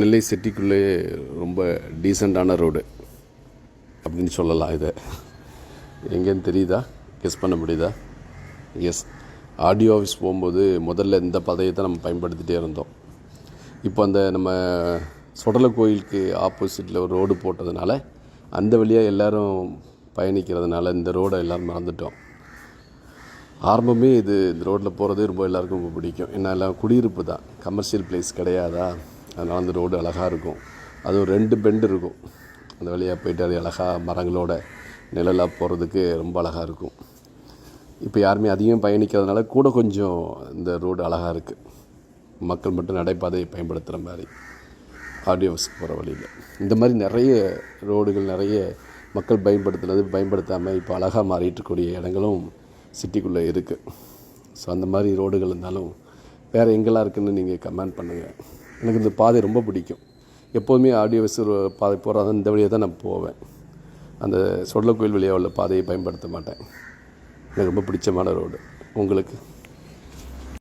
நெல்லை சிட்டிக்குள்ளே ரொம்ப டீசெண்டான ரோடு அப்படின்னு சொல்லலாம் இதை. எங்கேன்னு தெரியுதா? கெஸ் பண்ண முடியுதா? எஸ் ஆடியோ ஆஃபீஸ் போகும்போது முதல்ல இந்த பதையை தான் நம்ம பயன்படுத்திகிட்டே இருந்தோம். இப்போ அந்த நம்ம சுடலை கோயிலுக்கு ஆப்போசிட்டில் ஒரு ரோடு போட்டதுனால அந்த வழியாக எல்லாரும் பயணிக்கிறதுனால இந்த ரோடை எல்லோரும் மறந்துட்டோம். ஆரம்பமே இது இந்த ரோட்டில் போகிறதே ரொம்ப எல்லாருக்கும் ரொம்ப பிடிக்கும். ஏன்னா எல்லாம் குடியிருப்பு தான். கமர்ஷியல் பிளேஸ் கிடையாதா? அதனால் அந்த ரோடு அழகாக இருக்கும். அதுவும் ரெண்டு பெண்டு இருக்கும். அந்த வழியாக போயிட்டு அது அழகாக மரங்களோட நிழலாக போகிறதுக்கு ரொம்ப அழகாக இருக்கும். இப்போ யாருமே அதிகம் பயணிக்கிறதுனால கூட கொஞ்சம் இந்த ரோடு அழகாக இருக்குது மக்கள் மட்டும் நடைபாதையை பயன்படுத்துகிற மாதிரி ஆடியோஸ் போகிற வழியில். இந்த மாதிரி நிறைய ரோடுகள் நிறைய மக்கள் பயன்படுத்துனது பயன்படுத்தாமல் இப்போ அழகாக மாறிட்டுக்கூடிய இடங்களும் சிட்டிக்குள்ளே இருக்குது ஸோ அந்த மாதிரி ரோடுகள் இருந்தாலும் வேறு எங்கெல்லாம் இருக்குதுன்னு நீங்கள் கமெண்ட் பண்ணுங்கள் எனக்கு இந்த பாதை ரொம்ப பிடிக்கும். எப்போதுமே ஆடியோஸ் பாதை போகிறதா இந்த வழியாக தான் நான் போவேன். அந்த சொடல கோயில் வழியாக உள்ள பாதையை பயன்படுத்த மாட்டேன். எனக்கு ரொம்ப பிடிச்சமான ரோடு உங்களுக்கு?